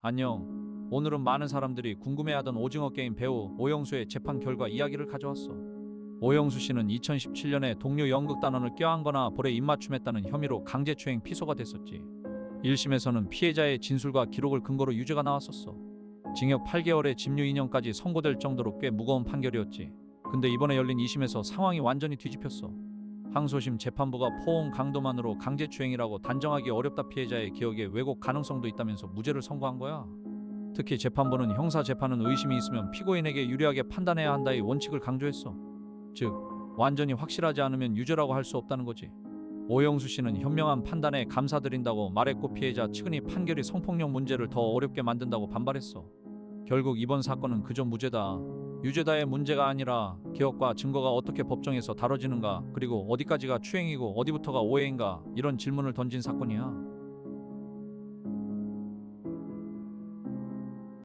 안녕. 오늘은 많은 사람들이 궁금해하던 오징어 게임 배우 오영수의 재판 결과 이야기를 가져왔어. 오영수 씨는 2017년에 동료 연극단원을 껴안거나 볼에 입맞춤했다는 혐의로 강제추행 피소가 됐었지. 1심에서는 피해자의 진술과 기록을 근거로 유죄가 나왔었어. 징역 8개월에 집유 2년까지 선고될 정도로 꽤 무거운 판결이었지. 근데 이번에 열린 2심에서 상황이 완전히 뒤집혔어. 항소심 재판부가 포옹 강도만으로 강제추행이라고 단정하기 어렵다 피해자의 기억에 왜곡 가능성도 있다면서 무죄를 선고한 거야. 특히 재판부는 형사 재판은 의심이 있으면 피고인에게 유리하게 판단해야 한다의 원칙을 강조했어. 즉, 완전히 확실하지 않으면 유죄라고 할 수 없다는 거지. 오영수 씨는 현명한 판단에 감사드린다고 말했고 피해자 측은이 판결이 성폭력 문제를 더 어렵게 만든다고 반발했어. 결국 이번 사건은 그저 무죄다. 유죄다의 문제가 아니라 기억과 증거가 어떻게 법정에서 다뤄지는가 그리고 어디까지가 추행이고 어디부터가 오해인가 이런 질문을 던진 사건이야.